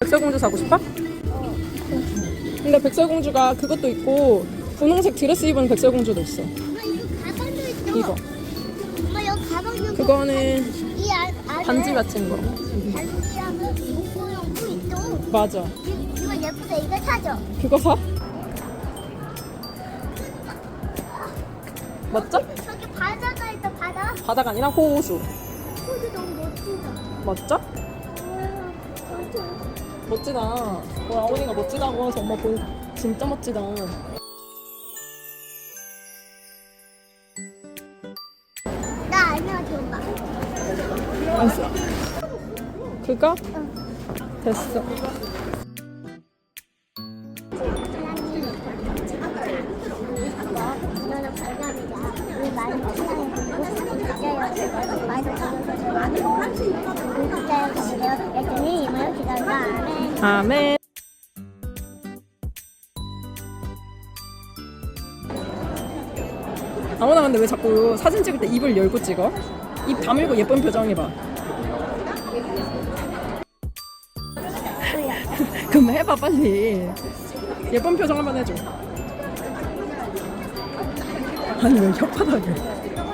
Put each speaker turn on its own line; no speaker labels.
백설공주 사고 싶어? 근데 백설공주가 그것도 있고 분홍색 드레스 입은 백설공주도 있어.
엄마 이거 가방도 있어.
이거.
엄마 여기 가방도
그거는
이 안, 안에
반지 같은 거.
반지랑 있어.
맞아.
이- 이거 예쁘다. 이거 사줘.
그거 사? 맞죠?
저기 바다가 있다. 바다.
바다가 아니라 호수.
코도 너무 멋지다.
맞죠? 멋지다. 와, 아원이가 멋지다고 해서 엄마 보니 진짜 멋지다.
나 아니야, 좀 봐.
알았어. 그거? 됐어.
너는 발감이다. 우리 많이 기다려. 많이 기다 이만 기다려. 아멘.
아멘. 아무나 근데 왜 자꾸 사진 찍을 때 입을 열고 찍어? 입 다물고 예쁜 표정 해봐. 그럼 해봐 빨리. 예쁜 표정 한번 해줘. 아니 왜 혓바닥을?